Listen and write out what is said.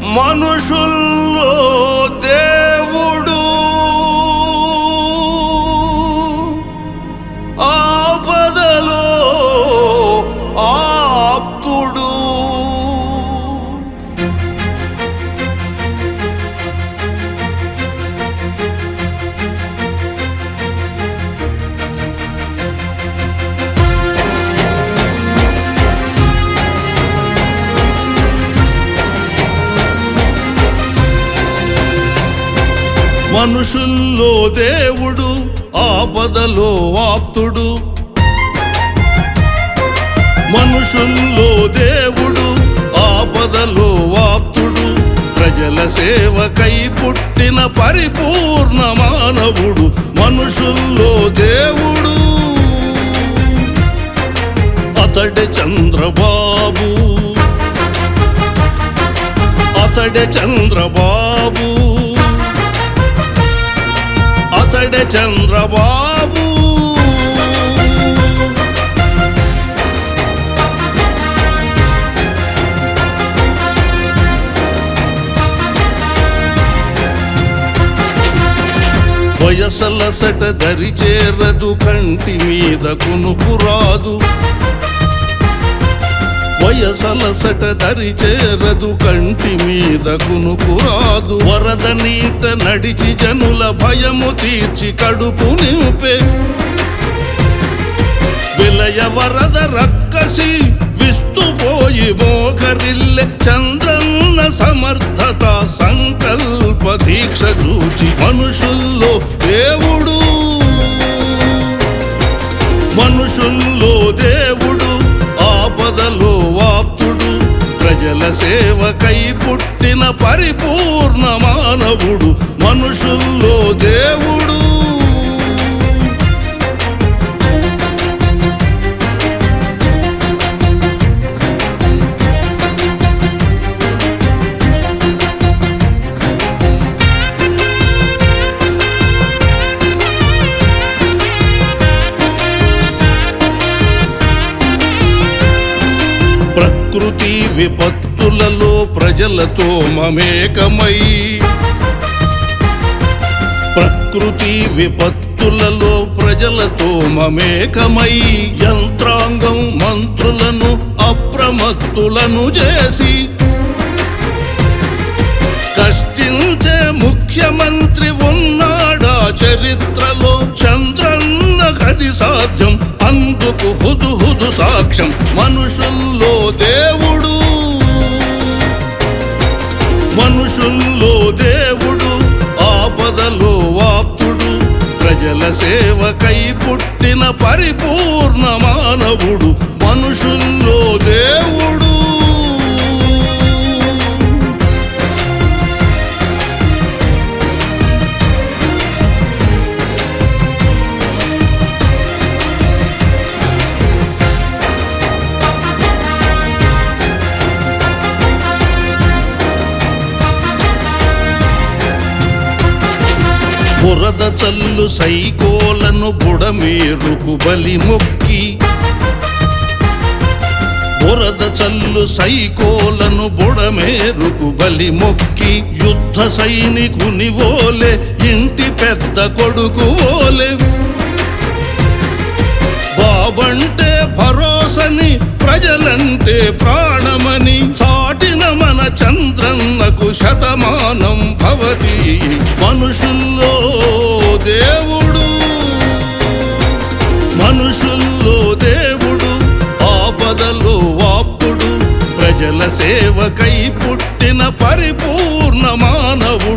మనుషుల్లో మనుషుల్లో దేవుడు ఆపదలో ఆప్తుడు. మనుషుల్లో దేవుడు ఆపదలో ఆప్తుడు. ప్రజల సేవకై పుట్టిన పరిపూర్ణ మానవుడు మనుషుల్లో దేవుడు. అతడే చంద్రబాబు. అతడే చంద్రబాబు. అతడే చంద్రబాబు. వయసల సట దరి చేరదు కంటి మీద కునుకురాదు రాదు. వయసలసట దరి చేరదు కంటి మీద కునుకురాదు వరద నీత నడిచి జనుల భయము తీర్చి కడుపు నింపే. విలయ వరద రక్కసి విస్తుపోయి మోకరిల్లె. చంద్రన్న సమర్థత సంకల్ప దీక్ష చూచి మనుషుల్లో దేవుడు. మనుషుల్లో దేవుడు. సేవకై పుట్టిన పరిపూర్ణ మానవుడు మనుషుల్లో దేవుడు. ప్రకృతి విపత్తులలో ప్రజలతో మమేకమై ప్రకృతి విపత్తులలో ప్రజలతో మమేకమై యంత్రాంగం మంత్రులను అప్రమత్తులను చేసి కష్టించే ముఖ్యమంత్రి ఉన్నాడా చరిత్రలో? చంద్రన్న కది సాధ్యం అందుకు హుదు హుదు సాక్ష్యం. మనుషుల్లో దేవుడు మనుషుల్లో దేవుడు ఆపదలో వాప్తుడు ప్రజల సేవకై పుట్టిన పరిపూర్ణ మానవుడు. మనుషుల్లో చల్లు సైకోలను బుడమేరుకు బలి మొక్కి. బురద చల్లు సైకోలను బుడమేరుకు బలి మొక్కి. యుద్ధ సైనికుని ఓలే ఇంటి పెద్ద కొడుకు ఓలే. బాబంటే భరోసని ప్రజలంటే ప్రాణమని చాటిన మన చంద్రం శతమానం భవతి మనుషుల్లో దేవుడు. మనుషుల్లో దేవుడు ఆపదలో వాపుడు ప్రజల సేవకై పుట్టిన పరిపూర్ణ మానవు